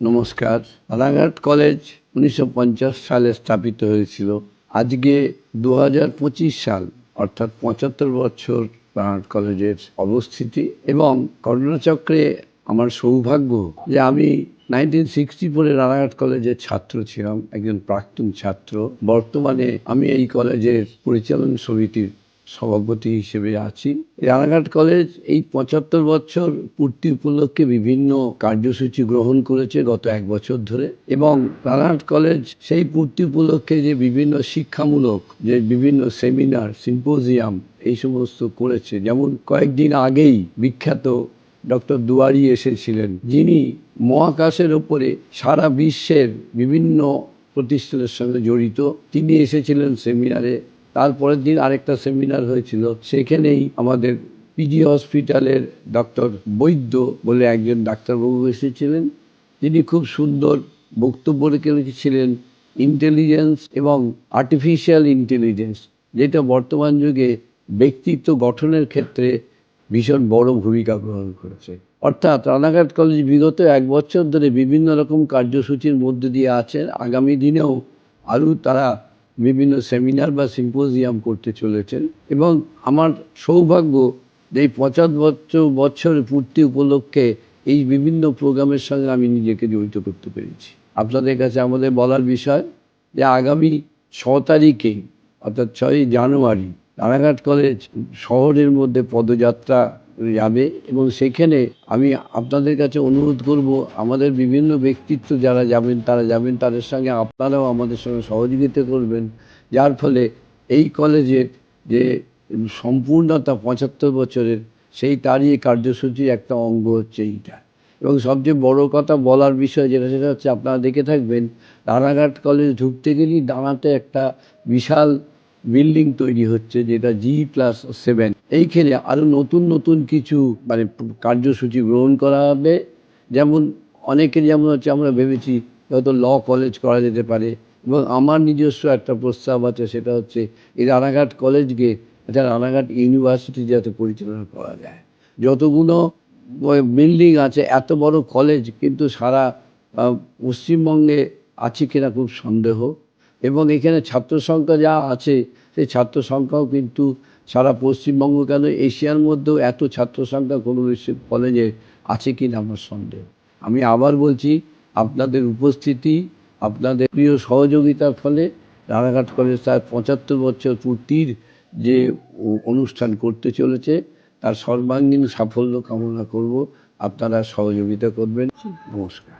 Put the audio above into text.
নমস্কার। রানাঘাট কলেজ উনিশশো পঞ্চাশ সালে স্থাপিত হয়েছিল। আজকে দু হাজার পঁচিশ সাল, অর্থাৎ পঁচাত্তর বছর রানাঘাট কলেজের অবস্থিতি এবং কর্ণচক্রে আমার সৌভাগ্য যে আমি নাইনটিন সিক্সটি ফোরে রানাঘাট কলেজের ছাত্র ছিলাম, একজন প্রাক্তন ছাত্র। বর্তমানে আমি এই কলেজের পরিচালন সমিতির সভাপতি হিসেবে আছি। রানাঘাট কলেজ এই পঁচাত্তর বছর পূর্তি উপলক্ষে বিভিন্ন কার্যসূচি গ্রহণ করেছে গত এক বছর ধরে এবং রানাঘাট কলেজ সেই পূর্তি উপলক্ষে যে বিভিন্ন শিক্ষামূলক যে বিভিন্ন সেমিনার, সিম্পোজিয়াম এই সমস্ত করেছে। যেমন কয়েকদিন আগেই বিখ্যাত ডক্টর দুয়ারি এসেছিলেন। যিনি মহাকাশের ওপরে সারা বিশ্বের বিভিন্ন প্রতিষ্ঠানের সঙ্গে জড়িত। তিনি এসেছিলেন সেমিনারে তারপরের দিন আরেকটা সেমিনার হয়েছিল। সেখানেই আমাদের পিজি হসপিটালের ডক্টর বৈদ্য বলে একজন ডাক্তারবাবু এসেছিলেন। তিনি খুব সুন্দর বক্তব্য রেখে রেখেছিলেন ইন্টেলিজেন্স এবং আর্টিফিশিয়াল ইন্টেলিজেন্স যেটা বর্তমান যুগে ব্যক্তিত্ব গঠনের ক্ষেত্রে ভীষণ বড় ভূমিকা গ্রহণ করেছে। অর্থাৎ রানাঘাট কলেজ বিগত এক বছর ধরে বিভিন্ন রকম কার্যসূচির মধ্যে দিয়ে আছেন। আগামী দিনেও আরও তারা বিভিন্ন সেমিনার বা সিম্পোজিয়াম করতে চলেছেন এবং আমার সৌভাগ্য এই পঁচাত্তর বছর পূর্তি উপলক্ষে এই বিভিন্ন প্রোগ্রামের সঙ্গে আমি নিজেকে জড়িত করতে পেরেছি। আপনাদের কাছে আমাদের বলার বিষয় যে আগামী ছ তারিখে, অর্থাৎ ছয়ই জানুয়ারি, রানাঘাট কলেজ শহরের মধ্যে পদযাত্রা যাবে এবং সেখানে আমি আপনাদের কাছে অনুরোধ করব, আমাদের বিভিন্ন ব্যক্তিত্ব যারা যাবেন, তারা যাবেন, তাদের সঙ্গে আপনারাও আমাদের সঙ্গে সহযোগিতা করবেন। যার ফলে এই কলেজের যে সম্পূর্ণতা পঁচাত্তর বছরের, সেই তারই কার্যসূচির একটা অঙ্গ হচ্ছে এইটা। এবং সবচেয়ে বড় কথা বলার বিষয় যেটা, সেটা হচ্ছে আপনারা দেখে থাকবেন, রানাঘাট কলেজ ঢুকতে গেলেই ডানাতে একটা বিশাল বিল্ডিং তৈরি হচ্ছে, যেটা জি প্লাস সেভেন এইখানে আরও নতুন নতুন কিছু মানে কার্যসূচি গ্রহণ করা হবে। যেমন অনেকের যেমন হচ্ছে আমরা ভেবেছি, হয়তো ল কলেজ করা যেতে পারে। এবং আমার নিজস্ব একটা প্রস্তাব আছে, সেটা হচ্ছে এই রানাঘাট কলেজকে একটা রানাঘাট ইউনিভার্সিটি যাতে পরিচালনা করা যায়। যতগুলো বিল্ডিং আছে, এত বড় কলেজ, কিন্তু সারা পশ্চিমবঙ্গে আছে কিনা খুব সন্দেহ। এবং এখানে ছাত্র সংখ্যা যা আছে, সেই ছাত্র সংখ্যাও কিন্তু সারা পশ্চিমবঙ্গ কেন এশিয়ার মধ্যেও এত ছাত্র সংখ্যা কোনো কলেজে আছে কি না আমার সন্দেহ। আমি আবার বলছি, আপনাদের উপস্থিতি, আপনাদের প্রিয় সহযোগিতার ফলে রানাঘাট কলেজ তার পঁচাত্তর বছর পূর্তির যে অনুষ্ঠান করতে চলেছে, তার সর্বাঙ্গীন সাফল্য কামনা করব। আপনারা সহযোগিতা করবেন। নমস্কার।